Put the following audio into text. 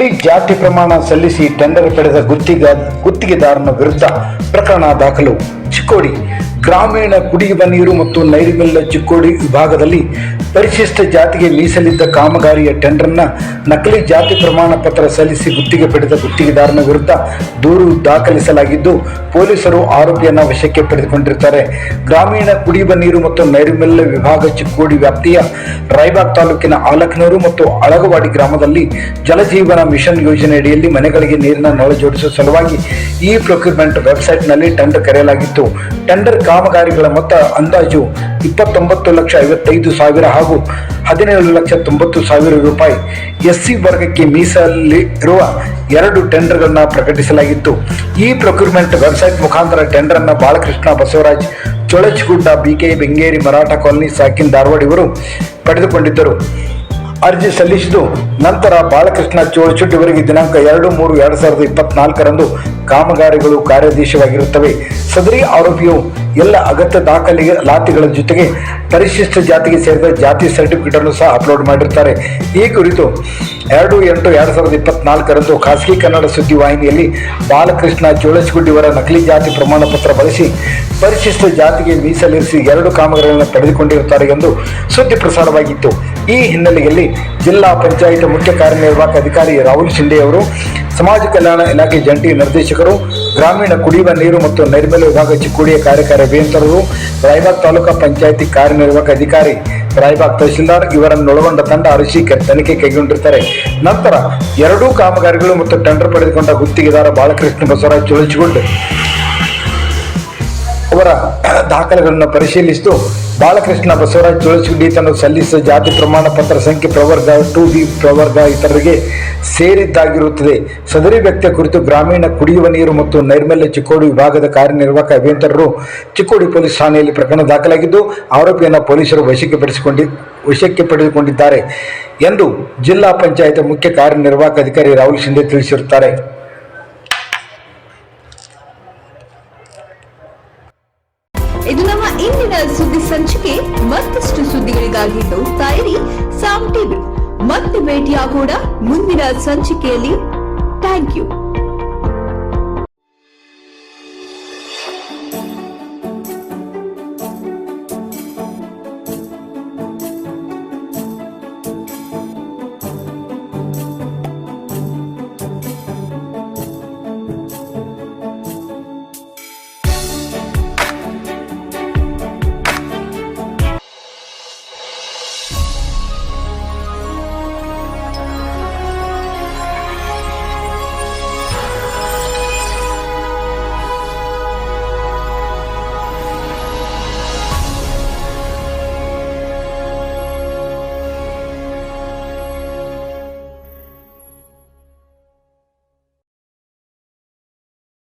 ನಕಲಿ ಜಾತಿ ಪ್ರಮಾಣ ಸಲ್ಲಿಸಿ ಟೆಂಡರ್ ಪಡೆದ ಗುತ್ತಿಗೆ, ಗುತ್ತಿಗೆದಾರನ ವಿರುದ್ಧ ಪ್ರಕರಣ ದಾಖಲು. ಚಿಕ್ಕೋಡಿ ಗ್ರಾಮೀಣ ಕುಡಿಯುವ ನೀರು ಮತ್ತು ನೈರ್ಮಲ್ಯ ಚಿಕ್ಕೋಡಿ ವಿಭಾಗದಲ್ಲಿ ಪರಿಶಿಷ್ಟ ಜಾತಿಗೆ ಮೀಸಲಿದ್ದ ಕಾಮಗಾರಿಯ ಟೆಂಡರ್ನ ನಕಲಿ ಜಾತಿ ಪ್ರಮಾಣ ಪತ್ರ ಸಲ್ಲಿಸಿ ಗುತ್ತಿಗೆ ಪಡೆದ ಗುತ್ತಿಗೆದಾರನ ವಿರುದ್ಧ ದೂರು ದಾಖಲಿಸಲಾಗಿದ್ದು, ಪೊಲೀಸರು ಆರೋಪಿಯನ್ನು ವಶಕ್ಕೆ ಪಡೆದುಕೊಂಡಿರುತ್ತಾರೆ. ಗ್ರಾಮೀಣ ಕುಡಿಯುವ ನೀರು ಮತ್ತು ನೈರ್ಮಲ್ಯ ವಿಭಾಗ ಚಿಕ್ಕೋಡಿ ವ್ಯಾಪ್ತಿಯ ರಾಯಬಾಗ್ ತಾಲೂಕಿನ ಆಲಕ್ನೂರು ಮತ್ತು ಅಳಗವಾಡಿ ಗ್ರಾಮದಲ್ಲಿ ಜಲಜೀವನ ಮಿಷನ್ ಯೋಜನೆಯಡಿಯಲ್ಲಿ ಮನೆಗಳಿಗೆ ನೀರಿನ ನಳ ಜೋಡಿಸುವ ಸಲುವಾಗಿ ಈ ಪ್ರೊಕ್ಯೂರ್ಮೆಂಟ್ ವೆಬ್ಸೈಟ್ನಲ್ಲಿ ಟೆಂಡರ್ ಕರೆಯಲಾಗಿತ್ತು. ಟೆಂಡರ್ ಕಾಮಗಾರಿಗಳ ಮೊತ್ತ ಅಂದಾಜು ಇಪ್ಪತ್ತೊಂಬತ್ತು ಲಕ್ಷ ಐವತ್ತೈದು ಸಾವಿರ ಹಾಗೂ ಹದಿನೇಳು ಲಕ್ಷ ತೊಂಬತ್ತು ಸಾವಿರ ರೂಪಾಯಿ ಎಸ್ಸಿ ವರ್ಗಕ್ಕೆ ಮೀಸಲಿರುವ ಎರಡು ಟೆಂಡರ್ಗಳನ್ನು ಪ್ರಕಟಿಸಲಾಗಿತ್ತು. ಈ ಪ್ರೊಕ್ಯೂರ್ಮೆಂಟ್ ವೆಬ್ಸೈಟ್ ಮುಖಾಂತರ ಅನ್ನು ಬಾಲಕೃಷ್ಣ ಬಸವರಾಜ್, ಚೊಳಚ್ಗುಡ್ಡ ಬಿಕೆ ಬೆಂಗೇರಿ ಮರಾಠ ಕಾಲನಿ ಸಾಕಿನ್ ಧಾರವಾಡ ಇವರು ಪಡೆದುಕೊಂಡಿದ್ದರು. ಅರ್ಜಿ ಸಲ್ಲಿಸಿದ್ದು ನಂತರ ಬಾಲಕೃಷ್ಣ ಚೋಳಚುಟ್ ಇವರಿಗೆ ದಿನಾಂಕ ಎರಡು ಮೂರು ಎರಡು ಸಾವಿರದ ಇಪ್ಪತ್ನಾಲ್ಕರಂದು ಕಾಮಗಾರಿಗಳು ಕಾರ್ಯಾದೇಶವಾಗಿರುತ್ತವೆ. ಸದರಿ ಆರೋಪಿಯು ಎಲ್ಲ ಅಗತ್ಯ ದಾಖಲೆಗೆ ಲಾತಿಗಳ ಜೊತೆಗೆ ಪರಿಶಿಷ್ಟ ಜಾತಿಗೆ ಸೇರಿದ ಜಾತಿ ಸರ್ಟಿಫಿಕೇಟ್ ಅನ್ನು ಸಹ ಅಪ್ಲೋಡ್ ಮಾಡಿರ್ತಾರೆ. ಈ ಕುರಿತು ಎರಡು ಎಂಟು ಎರಡು ಸಾವಿರದ ಇಪ್ಪತ್ನಾಲ್ಕರಂದು ಖಾಸಗಿ ಕನ್ನಡ ಸುದ್ದಿ ವಾಹಿನಿಯಲ್ಲಿ ಬಾಲಕೃಷ್ಣ ಚೋಳಸ್ಗುಡ್ಡಿಯವರ ನಕಲಿ ಜಾತಿ ಪ್ರಮಾಣ ಪತ್ರ ಬಳಸಿ ಪರಿಶಿಷ್ಟ ಜಾತಿಗೆ ಮೀಸಲಿರಿಸಿ ಎರಡು ಕಾಮಗಾರಿಗಳನ್ನು ಪಡೆದುಕೊಂಡಿರುತ್ತಾರೆ ಎಂದು ಸುದ್ದಿ ಪ್ರಸಾರವಾಗಿತ್ತು. ಈ ಹಿನ್ನೆಲೆಯಲ್ಲಿ ಜಿಲ್ಲಾ ಪಂಚಾಯತ್ ಮುಖ್ಯ ಕಾರ್ಯನಿರ್ವಾಹಕ ಅಧಿಕಾರಿ ರಾಹುಲ್ ಶಿಂದೆ ಅವರು ಸಮಾಜ ಕಲ್ಯಾಣ ಇಲಾಖೆ ಜಂಟಿ ನಿರ್ದೇಶಕರು ಗ್ರಾಮೀಣ ಕುಡಿಯುವ ನೀರು ಮತ್ತು ನೈರ್ಮಲ್ಯ ವಿಭಾಗ ಚಿಕ್ಕೋಡಿಯ ಕಾರ್ಯಕಾರಿ ಅಭಿಯಂತರರು ರಾಯಬಾಗ್ ತಾಲೂಕಾ ಪಂಚಾಯಿತಿ ಕಾರ್ಯನಿರ್ವಾಹಕ ಅಧಿಕಾರಿ, ರಾಯಬಾಗ್ ತಹಶೀಲ್ದಾರ್ ಇವರನ್ನೊಳಗೊಂಡ ತಂಡ ಅರಸಿ ಕೆ- ತನಿಖೆ ಕೈಗೊಂಡಿರ್ತಾರೆ ನಂತರ ಎರಡೂ ಕಾಮಗಾರಿಗಳು ಮತ್ತು ಟೆಂಡರ್ ಪಡೆದುಕೊಂಡ ಗುತ್ತಿಗೆದಾರ ಬಾಲಕೃಷ್ಣ ಬಸವರಾಜ್ ಚುಳಚಿಗೊಂಡು ಅವರ ದಾಖಲೆಗಳನ್ನು ಪರಿಶೀಲಿಸಿದ್ದು ಬಾಲಕೃಷ್ಣ ಬಸವರಾಜ್ ತುಳಸಿಗುಡಿ ತನ್ನ ಸಲ್ಲಿಸಿದ ಜಾತಿ ಪ್ರಮಾಣ ಪತ್ರ ಸಂಖ್ಯೆ ಪ್ರವರ್ಗ ಟು ಬಿ ಪ್ರವರ್ಗ ಇತರರಿಗೆ ಸೇರಿದ್ದಾಗಿರುತ್ತದೆ. ಸದರಿ ವ್ಯಕ್ತಿಯ ಕುರಿತು ಗ್ರಾಮೀಣ ಕುಡಿಯುವ ನೀರು ಮತ್ತು ನೈರ್ಮಲ್ಯ ಚಿಕ್ಕೋಡಿ ವಿಭಾಗದ ಕಾರ್ಯನಿರ್ವಾಹಕ ಅಭಿಯಂತರರು ಚಿಕ್ಕೋಡಿ ಪೊಲೀಸ್ ಠಾಣೆಯಲ್ಲಿ ಪ್ರಕರಣ ದಾಖಲಾಗಿದ್ದು, ಆರೋಪಿಯನ್ನು ಪೊಲೀಸರು ವಶಕ್ಕೆ ಪಡಿಸಿಕೊಂಡಿ, ವಶಕ್ಕೆ ಪಡೆದುಕೊಂಡಿದ್ದಾರೆ ಎಂದು ಜಿಲ್ಲಾ ಪಂಚಾಯತ್ ಮುಖ್ಯ ಕಾರ್ಯನಿರ್ವಾಹಕ ಅಧಿಕಾರಿ ರಾಹುಲ್ ಶಿಂದೆ ತಿಳಿಸಿರುತ್ತಾರೆ. ಇಂದಿನ ಸುದ್ದಿ ಸಂಚಿಕೆ ಮತ್ತಷ್ಟು ಸುದ್ದಿಗಳಿಗಾಗಿ ನೋಡ್ತಾ ಇರಿ ಸಾಮ್ ಟಿವಿ. ಮತ್ತೆ ಭೇಟಿಯಾಗೋಣ ಮುಂದಿನ ಸಂಚಿಕೆಯಲ್ಲಿ. Thank you.